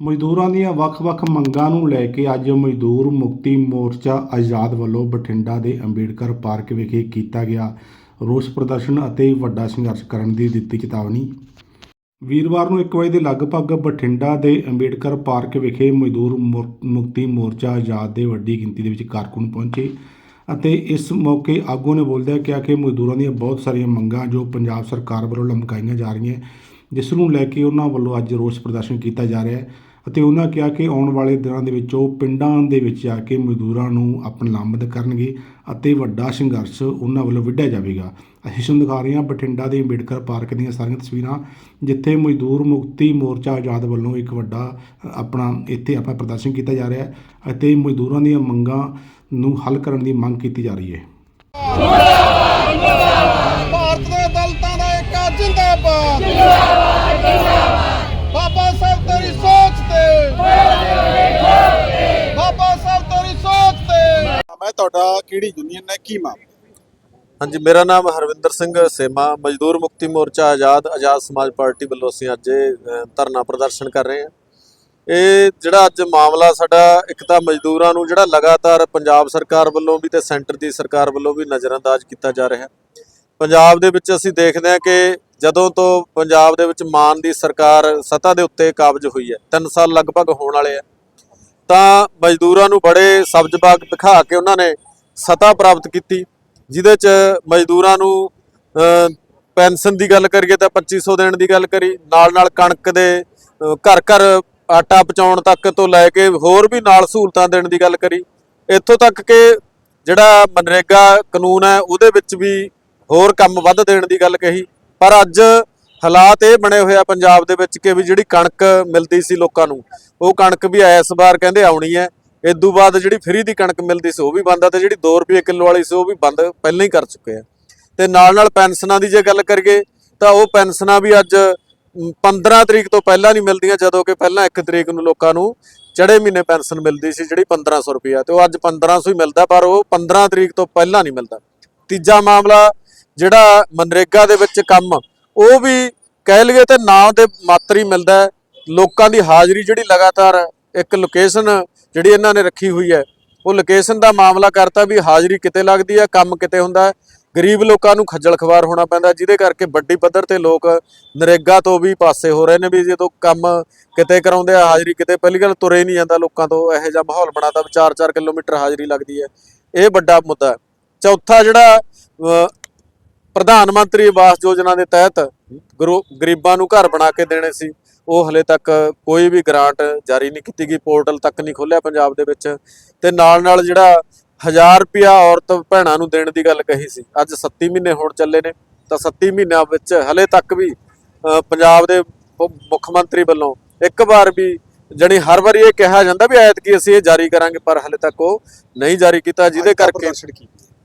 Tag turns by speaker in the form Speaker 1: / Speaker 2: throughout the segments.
Speaker 1: ਮਜ਼ਦੂਰਾਂ ਦੀਆਂ ਵੱਖ-ਵੱਖ ਮੰਗਾਂ ਨੂੰ ਲੈ ਕੇ ਅੱਜ ਮਜ਼ਦੂਰ ਮੁਕਤੀ ਮੋਰਚਾ ਆਜ਼ਾਦ ਵੱਲੋਂ ਬਠਿੰਡਾ ਦੇ ਅੰਬੇਡਕਰ ਪਾਰਕ ਵਿਖੇ ਕੀਤਾ ਗਿਆ ਰੋਸ ਪ੍ਰਦਰਸ਼ਨ ਅਤੇ ਵੱਡਾ ਸੰਘਰਸ਼ ਕਰਨ ਦੀ ਦਿੱਤੀ ਚੇਤਾਵਨੀ। ਵੀਰਵਾਰ ਨੂੰ 1 ਵਜੇ ਦੇ ਲਗਭਗ ਬਠਿੰਡਾ ਦੇ ਅੰਬੇਡਕਰ ਪਾਰਕ ਵਿਖੇ ਮਜ਼ਦੂਰ ਮੁਰ- ਮੁਕਤੀ ਮੋਰਚਾ ਆਜ਼ਾਦ ਦੇ ਵੱਡੀ ਗਿਣਤੀ ਦੇ ਵਿੱਚ ਕਾਰਕੁਨ ਪਹੁੰਚੇ ਅਤੇ ਇਸ ਮੌਕੇ ਆਗੂ ਨੇ ਬੋਲਦਿਆਂ ਕਿਹਾ ਕਿ ਮਜ਼ਦੂਰਾਂ ਦੀਆਂ ਬਹੁਤ ਸਾਰੀਆਂ ਮੰਗਾਂ ਜੋ ਪੰਜਾਬ ਸਰਕਾਰ ਵੱਲੋਂ ਲਮਕਾਈਆਂ ਜਾ ਰਹੀਆਂ ਜਿਸ ਨੂੰ ਲੈ ਕੇ ਉਹਨਾਂ ਵੱਲੋਂ ਅੱਜ ਰੋਸ ਪ੍ਰਦਰਸ਼ਨ ਕੀਤਾ ਜਾ ਰਿਹਾ ਹੈ ਅਤੇ ਉਹਨਾਂ ਕਿਹਾ ਕਿ ਆਉਣ ਵਾਲੇ ਦਿਨਾਂ ਦੇ ਵਿੱਚ ਉਹ ਪਿੰਡਾਂ ਦੇ ਵਿੱਚ ਜਾ ਕੇ ਮਜ਼ਦੂਰਾਂ ਨੂੰ ਆਪਣਾ ਲਾਮਬੰਦ ਕਰਨਗੇ ਅਤੇ ਵੱਡਾ ਸੰਘਰਸ਼ ਉਹਨਾਂ ਵੱਲੋਂ ਵਿੱਢਿਆ ਜਾਵੇਗਾ। ਅਸੀਂ ਤੁਹਾਨੂੰ ਦਿਖਾ ਰਹੇ ਹਾਂ ਬਠਿੰਡਾ ਦੇ ਅੰਬੇਡਕਰ ਪਾਰਕ ਦੀਆਂ ਸਾਰੀਆਂ ਤਸਵੀਰਾਂ, ਜਿੱਥੇ ਮਜ਼ਦੂਰ ਮੁਕਤੀ ਮੋਰਚਾ ਆਜ਼ਾਦ ਵੱਲੋਂ ਇੱਕ ਵੱਡਾ, ਆਪਣਾ ਇੱਥੇ ਆਪਣਾ ਪ੍ਰਦਰਸ਼ਨ ਕੀਤਾ ਜਾ ਰਿਹਾ ਹੈ ਅਤੇ ਮਜ਼ਦੂਰਾਂ ਦੀਆਂ ਮੰਗਾਂ ਨੂੰ ਹੱਲ ਕਰਨ ਦੀ ਮੰਗ ਕੀਤੀ ਜਾ ਰਹੀ ਹੈ।
Speaker 2: ਕਿਹੜੀ ਯੂਨੀਅਨ ਹੈ? ਕੀ ਮਾਮ
Speaker 3: ਹਾਂਜੀ ਮੇਰਾ ਨਾਮ ਹਰਵਿੰਦਰ ਸਿੰਘ ਸੇਮਾ ਮਜ਼ਦੂਰ ਮੁਕਤੀ ਮੋਰਚਾ ਆਜ਼ਾਦ ਆਜ਼ਾਦ ਸਮਾਜ ਪਾਰਟੀ ਵੱਲੋਂ ਅਸੀਂ ਅੱਜ ਇਹ, ਧਰਨਾ ਪ੍ਰਦਰਸ਼ਨ ਕਰ ਰਹੇ ਹਾਂ। ਇਹ ਜਿਹੜਾ ਅੱਜ ਮਾਮਲਾ ਸਾਡਾ ਇੱਕ ਤਾਂ ਮਜ਼ਦੂਰਾਂ ਨੂੰ ਜਿਹੜਾ ਲਗਾਤਾਰ ਪੰਜਾਬ ਸਰਕਾਰ ਵੱਲੋਂ ਵੀ ਤੇ ਸੈਂਟਰ ਦੀ ਸਰਕਾਰ ਵੱਲੋਂ ਵੀ ਨਜ਼ਰਅੰਦਾਜ਼ ਕੀਤਾ ਜਾ ਰਿਹਾ। ਹੈ ਪੰਜਾਬ ਦੇ ਵਿੱਚ ਅਸੀਂ ਦੇਖਦੇ ਹਾਂ ਕਿ ਜਦੋਂ ਤੋਂ ਪੰਜਾਬ ਦੇ ਵਿੱਚ ਮਾਨ ਦੀ ਸਰਕਾਰ ਸੱਤਾ ਦੇ ਉੱਤੇ ਕਾਬਜ ਹੋਈ ਹੈ 3 ਸਾਲ ਲਗਭਗ ਹੋਣ ਵਾਲੇ ਆ ਤਾਂ ਮਜ਼ਦੂਰਾਂ ਨੂੰ ਬੜੇ ਸਬਜ਼ਬਾਗ ਦਿਖਾ ਕੇ ਉਹਨਾਂ ਨੇ ਸੱਤਾ ਪ੍ਰਾਪਤ ਕੀਤੀ, ਜਿਹਦੇ ਚ ਮਜ਼ਦੂਰਾਂ ਨੂੰ ਪੈਨਸ਼ਨ ਦੀ ਗੱਲ ਕਰੀਏ ਤਾਂ 2500 ਦੇਣ ਦੀ ਗੱਲ ਕਰੀ ਨਾਲ ਨਾਲ ਕਣਕ ਦੇ ਘਰ ਘਰ ਆਟਾ ਪਹੁੰਚਾਉਣ ਤੱਕ ਤੋਂ ਲੈ ਕੇ ਹੋਰ ਵੀ ਨਾਲ ਸਹੂਲਤਾਂ ਦੇਣ ਦੀ ਗੱਲ ਕਰੀ। ਇੱਥੋਂ ਤੱਕ ਕਿ ਜਿਹੜਾ ਮਨਰੇਗਾ ਕਾਨੂੰਨ ਹੈ, ਉਹਦੇ ਵਿੱਚ ਵੀ ਹੋਰ ਕੰਮ ਵੱਧ ਦੇਣ ਦੀ ਗੱਲ ਕਹੀ। ਪਰ ਅੱਜ ਹਾਲਾਤ ਇਹ ਬਣੇ ਹੋਏ ਆ ਪੰਜਾਬ ਦੇ ਵਿੱਚ ਕਿ ਵੀ ਜਿਹੜੀ ਕਣਕ ਮਿਲਦੀ ਸੀ ਲੋਕਾਂ ਨੂੰ, ਉਹ ਕਣਕ ਵੀ ਇਸ ਵਾਰ ਕਹਿੰਦੇ ਆਉਣੀ ਹੈ। ਇਦੋਂ ਬਾਅਦ ਜਿਹੜੀ ਫ੍ਰੀ ਦੀ ਕਣਕ ਮਿਲਦੀ ਸੀ ਉਹ ਵੀ ਬੰਦ ਆ ਤੇ ਜਿਹੜੀ 2 ਰੁਪਏ ਕਿਲੋ ਵਾਲੀ ਸੀ ਉਹ ਵੀ ਬੰਦ ਪਹਿਲਾਂ ਹੀ ਕਰ ਚੁੱਕੇ ਆ। ਤੇ ਨਾਲ ਨਾਲ ਪੈਨਸ਼ਨਾਂ ਦੀ ਜੇ ਗੱਲ ਕਰੀਏ ਤਾਂ ਉਹ ਪੈਨਸ਼ਨਾਂ ਵੀ ਅੱਜ ਮ, 15 ਤਰੀਕ ਤੋਂ ਪਹਿਲਾਂ ਨਹੀਂ ਮਿਲਦੀਆਂ ਜਦੋਂ ਕਿ ਪਹਿਲਾਂ 1 ਤਰੀਕ ਨੂੰ ਲੋਕਾਂ ਨੂੰ ਚੜੇ ਮਹੀਨੇ ਪੈਨਸ਼ਨ ਮਿਲਦੀ ਸੀ ਜਿਹੜੀ 1500 ਰੁਪਏ ਤੇ ਉਹ ਅੱਜ 1500 ਹੀ ਮਿਲਦਾ ਪਰ ਉਹ 15 ਤਰੀਕ ਤੋਂ ਪਹਿਲਾਂ ਨਹੀਂ ਮਿਲਦਾ। ਤੀਜਾ ਮਾਮਲਾ ਜਿਹੜਾ ਮਨਰੇਗਾ ਦੇ ਵਿੱਚ ਕੰਮ ਉਹ ਵੀ ਕਹਿ ਲਈਏ ਤੇ ਨਾਂ ਦੇ ਮਾਤਰ ਹੀ ਮਿਲਦਾ ਲੋਕਾਂ ਦੀ ਹਾਜ਼ਰੀ ਜਿਹੜੀ ਲਗਾਤਾਰ ਇੱਕ ਲੋਕੇਸ਼ਨ ਜਿਹੜੀ ਇਹਨਾਂ ਨੇ ਰੱਖੀ ਹੋਈ ਹੈ, ਉਹ ਲੋਕੇਸ਼ਨ ਦਾ ਮਾਮਲਾ ਕਰਤਾ ਵੀ ਹਾਜ਼ਰੀ ਕਿਤੇ ਲੱਗਦੀ ਹੈ, ਕੰਮ ਕਿਤੇ ਹੁੰਦਾ ਹੈ। ਗਰੀਬ ਲੋਕਾਂ ਨੂੰ ਖੱਜਲ ਖਵਾਰ ਹੋਣਾ ਪੈਂਦਾ ਜਿਹਦੇ ਕਰਕੇ ਵੱਡੀ ਪੱਧਰ ਤੇ ਲੋਕ ਨਰੇਗਾ ਤੋਂ ਵੀ ਪਾਸੇ ਹੋ ਰਹੇ ਨੇ ਵੀ ਜਦੋਂ ਕੰਮ ਕਿਤੇ ਕਰਾਉਂਦੇ ਆ, ਹਾਜ਼ਰੀ ਕਿਤੇ ਪਹਿਲੀ ਗੱਲ ਤੁਰੇ ਹੀ ਨਹੀਂ ਜਾਂਦਾ ਲੋਕਾਂ ਤੋਂ, ਇਹੋ ਜਿਹਾ ਮਾਹੌਲ ਬਣਾਤਾ ਵੀ 4-4 ਕਿਲੋਮੀਟਰ ਹਾਜ਼ਰੀ ਲੱਗਦੀ ਹੈ। ਇਹ ਵੱਡਾ ਮੁੱਦਾ ਹੈ। ਚੌਥਾ ਜਿਹੜਾ ਪ੍ਰਧਾਨ ਮੰਤਰੀ ਆਵਾਸ ਯੋਜਨਾ ਦੇ ਤਹਿਤ ਗਰੋ- ਗਰੀਬਾਂ ਨੂੰ ਘਰ ਬਣਾ ਕੇ ਦੇਣੇ ਸੀ। ਉਹ ਹਲੇ ਤੱਕ ਕੋਈ ਵੀ ਗ੍ਰਾਂਟ ਜਾਰੀ ਨਹੀਂ ਕੀਤੀ ਗਈ ਪੋਰਟਲ ਤੱਕ ਨਹੀਂ ਖੋਲਿਆ ਪੰਜਾਬ ਦੇ ਵਿੱਚ। ਤੇ ਨਾਲ ਨਾਲ ਜਿਹੜਾ 1000 ਰੁਪਿਆ ਔਰਤ ਭੈਣਾਂ ਨੂੰ ਦੇਣ ਦੀ ਗੱਲ ਕਹੀ ਸੀ ਅੱਜ 37 ਮਹੀਨੇ ਹੋਣ ਚੱਲੇ ਨੇ। ਤਾਂ 37 ਮਹੀਨਿਆਂ ਵਿੱਚ ਹਲੇ ਤੱਕ ਵੀ ਪੰਜਾਬ ਦੇ ਮੁੱਖ ਮੰਤਰੀ ਵੱਲੋਂ ਇੱਕ ਵਾਰ ਵੀ ਜਣੀ ਹਰ ਵਾਰੀ ਇਹ ਕਿਹਾ ਜਾਂਦਾ ਵੀ ਐਤਕੀ ਅਸੀਂ ਇਹ ਜਾਰੀ ਕਰਾਂਗੇ ਪਰ ਹਲੇ ਤੱਕ ਉਹ ਨਹੀਂ ਜਾਰੀ ਕੀਤਾ ਜਿਹਦੇ ਕਰਕੇ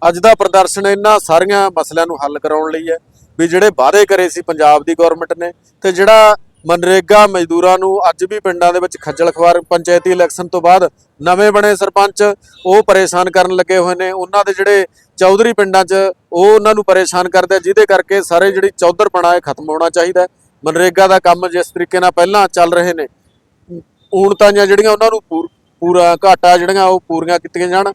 Speaker 3: ਅੱਜ ਦਾ ਪ੍ਰਦਰਸ਼ਨ ਇਹਨਾਂ ਸਾਰੀਆਂ ਮਸਲਿਆਂ ਨੂੰ ਹੱਲ ਕਰਾਉਣ ਲਈ ਹੈ ਵੀ ਜਿਹੜੇ ਵਾਅਦੇ ਕਰੇ ਸੀ ਪੰਜਾਬ ਦੀ ਗਵਰਨਮੈਂਟ ਨੇ ਤੇ ਜਿਹੜਾ ਮਨਰੇਗਾ ਮਜ਼ਦੂਰਾਂ ਨੂੰ ਅੱਜ ਵੀ ਪਿੰਡਾਂ ਦੇ ਵਿੱਚ ਖੱਜਲ ਖਵਾਰ ਪੰਚਾਇਤੀ ਇਲੈਕਸ਼ਨ ਤੋਂ ਬਾਅਦ ਨਵੇਂ ਬਣੇ ਸਰਪੰਚ ਉਹ ਪਰੇਸ਼ਾਨ ਕਰਨ ਲੱਗੇ ਹੋਏ ਨੇ, ਉਹਨਾਂ ਦੇ ਜਿਹੜੇ ਚੌਧਰੀ ਪਿੰਡਾਂ 'ਚ ਉਹ ਉਹਨਾਂ ਨੂੰ ਪਰੇਸ਼ਾਨ ਕਰਦੇ ਜਿਹਦੇ ਕਰਕੇ ਸਾਰੇ ਜਿਹੜੀ ਚੌਧਰਪਣਾ ਇਹ ਖਤਮ ਹੋਣਾ ਚਾਹੀਦਾ ਮਨਰੇਗਾ ਦਾ ਕੰਮ ਜਿਸ ਤਰੀਕੇ ਨਾਲ ਪਹਿਲਾਂ ਚੱਲ ਰਹੇ ਨੇ ਊਣਤਾਂ ਜਿਹੜੀਆਂ ਉਹਨਾਂ ਨੂੰ ਪੂਰ- ਪੂਰਾ ਘਾਟਾ ਜਿਹੜੀਆਂ ਉਹ ਪੂਰੀਆਂ ਕੀਤੀਆਂ ਜਾਣ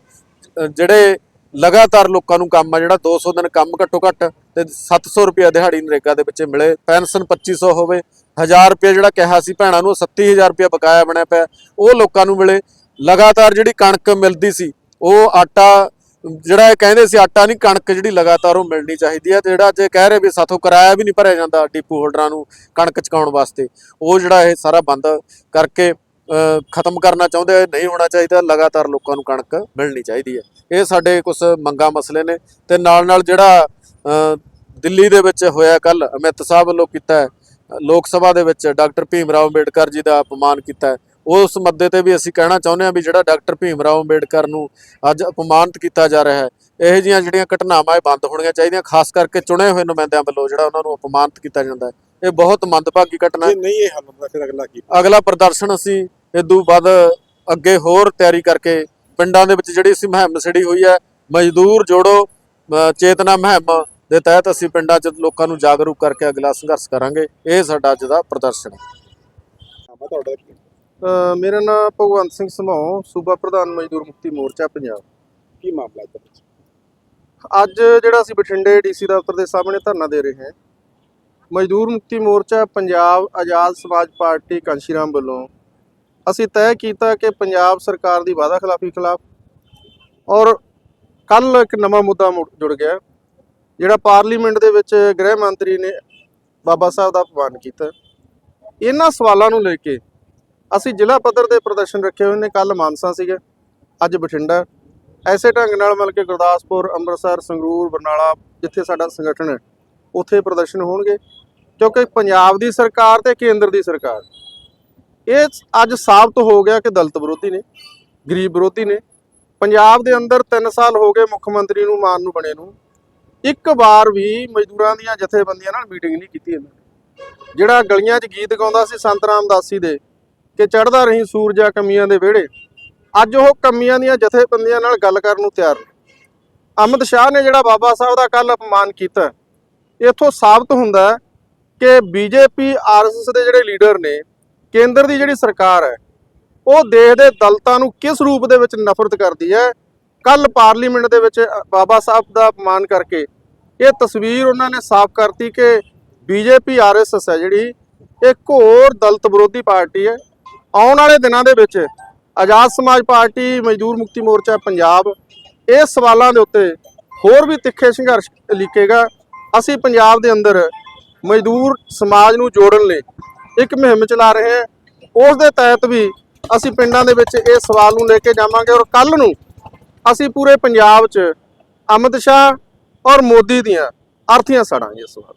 Speaker 3: ਜਿਹੜੇ ਲਗਾਤਾਰ ਲੋਕਾਂ ਨੂੰ ਕੰਮ ਆ ਜਿਹੜਾ 200 ਦਿਨ ਕੰਮ ਘੱਟੋ ਘੱਟ ਤੇ 700 ਰੁਪਏ ਦਿਹਾੜੀ ਨਰੇਗਾ ਦੇ ਵਿੱਚ ਮਿਲੇ, ਪੈਨਸ਼ਨ 2500 ਹੋਵੇ 1000 ਰੁਪਏ ਜਿਹੜਾ ਕਿਹਾ ਸੀ ਭੈਣਾਂ ਨੂੰ, ਉਹ 37000 ਰੁਪਏ ਬਕਾਇਆ ਬਣਿਆ ਪਿਆ, ਉਹ ਲੋਕਾਂ ਨੂੰ ਮਿਲੇ। ਲਗਾਤਾਰ ਜਿਹੜੀ ਕਣਕ ਮਿਲਦੀ ਸੀ, ਉਹ ਆਟਾ, ਜਿਹੜਾ ਇਹ ਕਹਿੰਦੇ ਸੀ ਆਟਾ ਨਹੀਂ, ਕਣਕ ਜਿਹੜੀ ਲਗਾਤਾਰ ਉਹ ਮਿਲਣੀ ਚਾਹੀਦੀ ਹੈ ਤੇ ਜਿਹੜਾ ਅੱਜ ਇਹ ਕਹਿ ਰਹੇ ਵੀ ਸਾਥੋਂ ਕਿਰਾਇਆ ਵੀ ਨਹੀਂ ਭਰਿਆ ਜਾਂਦਾ ਡਿਪੂ ਹੋਲਡਰਾਂ ਨੂੰ ਕਣਕ ਚਕਾਉਣ ਵਾਸਤੇ, ਉਹ ਜਿਹੜਾ ਇਹ ਸਾਰਾ ਬੰਦ ਕਰਕੇ ਖਤਮ ਕਰਨਾ ਚਾਹੁੰਦੇ ਨਹੀਂ ਹੋਣਾ ਚਾਹੀਦਾ, ਲਗਾਤਾਰ ਲੋਕਾਂ ਨੂੰ ਕਣਕ ਮਿਲਣੀ ਚਾਹੀਦੀ ਹੈ। ਇਹ ਸਾਡੇ ਕੁਝ ਮੰਗਾ ਮਸਲੇ ਨੇ ਤੇ ਨਾਲ ਨਾਲ ਜਿਹੜਾ ਦਿੱਲੀ ਦੇ ਵਿੱਚ ਹੋਇਆ ਕੱਲ ਅਮਿਤ ਸਾਹਿਬ ਵੱਲੋਂ ਕੀਤਾ ਲੋਕ ਸਭਾ ਦੇ ਵਿੱਚ ਡਾਕਟਰ ਭੀਮ ਰਾਓ ਅੰਬੇਡਕਰ ਜੀ ਦਾ ਅਪਮਾਨ ਕੀਤਾ ਉਸ ਮੁੱਦੇ ਤੇ ਵੀ ਅਸੀਂ ਕਹਿਣਾ ਚਾਹੁੰਦੇ ਹਾਂ ਵੀ ਜਿਹੜਾ ਡਾਕਟਰ ਭੀਮ ਰਾਓ ਅੰਬੇਡਕਰ ਨੂੰ ਅੱਜ ਅਪਮਾਨਿਤ ਕੀਤਾ ਜਾ ਰਿਹਾ ਹੈ, ਇਹੋ ਜਿਹੀਆਂ ਜਿਹੜੀਆਂ ਘਟਨਾਵਾਂ ਇਹ ਬੰਦ ਹੋਣੀਆਂ ਚਾਹੀਦੀਆਂ, ਖਾਸ ਕਰਕੇ ਚੁਣੇ ਹੋਏ ਨੁਮਾਇੰਦਿਆਂ ਵੱਲੋਂ ਜਿਹੜਾ ਉਹਨਾਂ ਨੂੰ ਅਪਮਾਨਿਤ ਕੀਤਾ ਜਾਂਦਾ ਹੈ। ਇਹ ਬਹੁਤ ਮੰਦਭਾਗੀ ਘਟਨਾ ਹੈ।
Speaker 2: ਜੇ ਨਹੀਂ ਇਹ ਹੱਲ ਹੁੰਦਾ ਫਿਰ ਅਗਲਾ ਕੀ?
Speaker 3: ਅਗਲਾ ਪ੍ਰਦਰਸ਼ਨ ਅਸੀਂ ਇਦੋਂ ਬਾਅਦ ਅੱਗੇ ਹੋਰ ਤਿਆਰੀ ਕਰਕੇ ਪਿੰਡਾਂ ਦੇ ਵਿੱਚ ਜਿਹੜੀ ਅਸੀਂ ਮੁਹਿੰਮ ਛੜੀ ਹੋਈ ਹੈ ਮਜ਼ਦੂਰ ਜੋੜੋ ਚੇਤਨਾ ਮੁਹਿੰਮ ਦੇ ਤਹਿਤ ਅਸੀਂ ਪਿੰਡਾਂ 'ਚ ਲੋਕਾਂ ਨੂੰ ਜਾਗਰੂਕ ਕਰਕੇ ਅਗਲਾ ਸੰਘਰਸ਼ ਕਰਾਂਗੇ। ਇਹ ਸਾਡਾ ਅੱਜ ਦਾ ਪ੍ਰਦਰਸ਼ਨ ਹੈ।
Speaker 2: ਤੁਹਾਡਾ ਕੀ? ਮੇਰਾ ਨਾਮ ਭਗਵੰਤ ਸਿੰਘ ਸਮੂਹ ਸੂਬਾ ਪ੍ਰਧਾਨ ਮਜ਼ਦੂਰ ਮੁਕਤੀ ਮੋਰਚਾ ਪੰਜਾਬ।
Speaker 1: ਕੀ ਮਾਮਲਾ ਹੈ
Speaker 2: ਅੱਜ ਜਿਹੜਾ ਅਸੀਂ ਬਠਿੰਡੇ ਡੀਸੀ ਦਫ਼ਤਰ ਦੇ ਸਾਹਮਣੇ ਧਰਨਾ ਦੇ ਰਹੇ ਹਾਂ ਮਜ਼ਦੂਰ ਮੁਕਤੀ ਮੋਰਚਾ ਪੰਜਾਬ ਆਜ਼ਾਦ ਸਮਾਜ ਪਾਰਟੀ ਕਾਂਸ਼ੀਰਾਮ ਵੱਲੋਂ ਅਸੀਂ ਤੈਅ ਕੀਤਾ ਕਿ ਪੰਜਾਬ ਸਰਕਾਰ ਦੀ ਵਾਅਦਾ ਖਿਲਾਫੀ ਖਿਲਾਫ ਔਰ ਕੱਲ ਇੱਕ ਨਵਾਂ ਮੁੱਦਾ ਮੁੜ- ਜੁੜ ਗਿਆ, ਜਿਹੜਾ ਪਾਰਲੀਮੈਂਟ ਦੇ ਵਿੱਚ ਗ੍ਰਹਿ ਮੰਤਰੀ ਨੇ ਬਾਬਾ ਸਾਹਿਬ ਦਾ ਅਪਮਾਨ ਕੀਤਾ। ਇਹਨਾਂ ਸਵਾਲਾਂ ਨੂੰ ਲੈ ਕੇ ਅਸੀਂ ਜ਼ਿਲ੍ਹਾ ਪੱਧਰ ਤੇ ਪ੍ਰਦਰਸ਼ਨ ਰੱਖੇ ਹੋਏ ਨੇ। ਕੱਲ ਮਾਨਸਾ ਸੀਗਾ, ਅੱਜ ਬਠਿੰਡਾ। ਐਸੇ ਢੰਗ ਨਾਲ ਮਤਲਬ ਕਿ ਗੁਰਦਾਸਪੁਰ, ਅੰਮ੍ਰਿਤਸਰ, ਸੰਗਰੂਰ, ਬਰਨਾਲਾ ਜਿੱਥੇ ਸਾਡਾ ਸੰਗਠਨ ਹੈ, ਉੱਥੇ ਪ੍ਰਦਰਸ਼ਨ ਹੋਣਗੇ। ਕਿਉਂਕਿ ਪੰਜਾਬ ਦੀ ਸਰਕਾਰ ਤੇ ਕੇਂਦਰ ਦੀ ਸਰਕਾਰ। ਇਹ ਅੱਜ ਸਾਬਤ ਹੋ ਗਿਆ ਕਿ ਦਲਿਤ ਵਿਰੋਧੀ ਨੇ, ਗਰੀਬ ਵਿਰੋਧੀ ਨੇ। ਪੰਜਾਬ ਦੇ ਅੰਦਰ 3 ਸਾਲ ਹੋ ਗਏ ਮੁੱਖ ਮੰਤਰੀ ਨੂੰ ਮਾਨ ਨੂੰ ਬਣੇ ਨੂੰ। ਇੱਕ ਵਾਰ ਵੀ ਮਜ਼ਦੂਰਾਂ ਦੀਆਂ ਜਥੇਬੰਦੀਆਂ ਨਾਲ ਮੀਟਿੰਗ ਨਹੀਂ ਕੀਤੀ ਇਹਨਾਂ ਨੇ। ਜਿਹੜਾ ਗਲੀਆਂ 'ਚ ਗੀਤ ਗਾਉਂਦਾ ਸੀ ਸੰਤ ਰਾਮਦਾਸੀ ਦੇ, ਕਿ ਚੜਦਾ ਰਹੀ ਸੂਰਜਾ ਕਮੀਆਂ ਦੇ ਵਿਹੜੇ। ਅੱਜ ਉਹ ਕਮੀਆਂ ਦੀਆਂ ਜਥੇਬੰਦੀਆਂ ਨਾਲ ਗੱਲ ਕਰਨ ਨੂੰ ਤਿਆਰ ਨੇ। ਅਮਿਤ ਸ਼ਾਹ ਨੇ ਜਿਹੜਾ ਬਾਬਾ ਸਾਹਿਬ ਦਾ ਕੱਲ ਅਪਮਾਨ ਕੀਤਾ, ਇਥੋਂ ਸਾਬਤ ਹੁੰਦਾ ਕਿ ਬੀਜੇਪੀ, ਆਰਐਸਐਸ ਦੇ ਜਿਹੜੇ ਲੀਡਰ ਨੇ, ਕੇਂਦਰ ਦੀ ਜਿਹੜੀ ਸਰਕਾਰ ਹੈ, ਉਹ ਦੇਸ਼ ਦੇ ਦਲਤਾਂ ਨੂੰ ਕਿਸ ਰੂਪ ਦੇ ਵਿੱਚ ਨਫ਼ਰਤ ਕਰਦੀ ਹੈ? ਕੱਲ ਪਾਰਲੀਮੈਂਟ ਦੇ ਵਿੱਚ ਬਾਬਾ ਸਾਹਿਬ ਦਾ ਅਪਮਾਨ ਕਰਕੇ ਇਹ ਤਸਵੀਰ ਉਹਨਾਂ ਨੇ ਸਾਫ਼ ਕਰਤੀ ਕਿ ਬੀਜੇਪੀ, ਆਰਐਸਐਸ ਹੈ ਜਿਹੜੀ, ਇੱਕ ਹੋਰ ਦਲਤ ਵਿਰੋਧੀ ਪਾਰਟੀ ਹੈ। ਆਉਣ ਵਾਲੇ ਦਿਨਾਂ ਦੇ ਵਿੱਚ ਆਜ਼ਾਦ ਸਮਾਜ ਪਾਰਟੀ, ਮਜ਼ਦੂਰ ਮੁਕਤੀ ਮੋਰਚਾ, ਪੰਜਾਬ, ਇਹ ਸਵਾਲਾਂ ਦੇ ਉੱਤੇ ਹੋਰ ਵੀ ਤਿੱਖੇ ਸੰਘਰਸ਼ ਲਿਖੇਗਾ ਅਸੀਂ ਪੰਜਾਬ ਦੇ ਅੰਦਰ ਮਜ਼ਦੂਰ ਸਮਾਜ ਨੂੰ ਜੋੜਨ ਲਈ ਇੱਕ ਮੁਹਿੰਮ ਚਲਾ ਰਹੇ ਹਾਂ। ਉਸ ਦੇ ਤਹਿਤ ਵੀ ਅਸੀਂ ਪਿੰਡਾਂ ਦੇ ਵਿੱਚ ਇਹ ਸਵਾਲ ਨੂੰ ਲੈ ਕੇ ਜਾਵਾਂਗੇ ਔਰ ਕੱਲ ਨੂੰ ਅਸੀਂ ਪੂਰੇ ਪੰਜਾਬ 'ਚ ਅਮਿਤ ਸ਼ਾਹ ਔਰ ਮੋਦੀ ਦੀਆਂ ਅਰਥੀਆਂ ਸਾੜਾਂਗੇ ਇਸ ਵਾਰ